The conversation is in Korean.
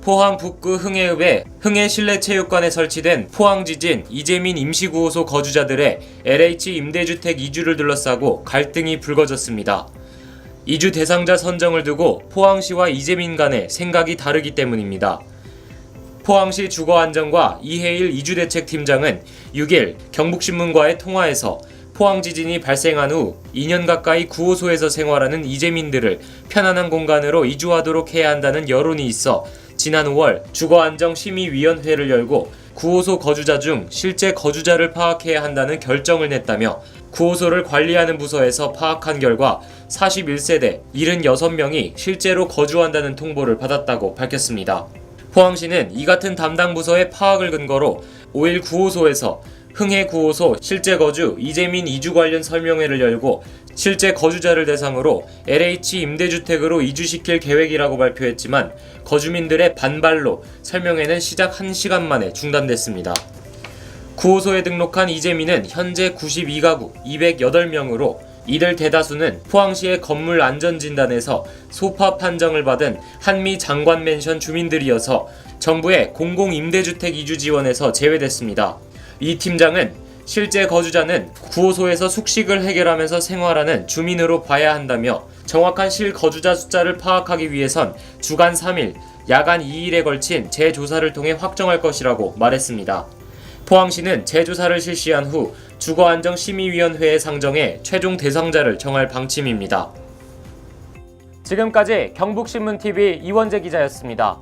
포항 북구 흥해읍의 흥해 실내체육관에 설치된 포항지진 이재민 임시구호소 거주자들의 LH 임대주택 이주를 둘러싸고 갈등이 불거졌습니다. 이주 대상자 선정을 두고 포항시와 이재민 간의 생각이 다르기 때문입니다. 포항시 주거안전과 이해일 이주대책팀장은 6일 경북신문과의 통화에서 포항 지진이 발생한 후 2년 가까이 구호소에서 생활하는 이재민들을 편안한 공간으로 이주하도록 해야 한다는 여론이 있어 지난 5월 주거안정심의위원회를 열고 구호소 거주자 중 실제 거주자를 파악해야 한다는 결정을 냈다며 구호소를 관리하는 부서에서 파악한 결과 41세대 76명이 실제로 거주한다는 통보를 받았다고 밝혔습니다. 포항시는 이 같은 담당 부서의 파악을 근거로 5일 구호소에서 흥해 구호소 실제 거주 이재민 이주 관련 설명회를 열고 실제 거주자를 대상으로 LH 임대주택으로 이주시킬 계획이라고 발표했지만 거주민들의 반발로 설명회는 시작 1시간 만에 중단됐습니다. 구호소에 등록한 이재민은 현재 92가구 208명으로 이들 대다수는 포항시의 건물 안전진단에서 소파 판정을 받은 한미 장관 맨션 주민들이어서 정부의 공공임대주택 이주 지원에서 제외됐습니다. 이 팀장은 실제 거주자는 구호소에서 숙식을 해결하면서 생활하는 주민으로 봐야 한다며 정확한 실거주자 숫자를 파악하기 위해선 주간 3일, 야간 2일에 걸친 재조사를 통해 확정할 것이라고 말했습니다. 포항시는 재조사를 실시한 후 주거안정심의위원회에 상정해 최종 대상자를 정할 방침입니다. 지금까지 경북신문TV 이원재 기자였습니다.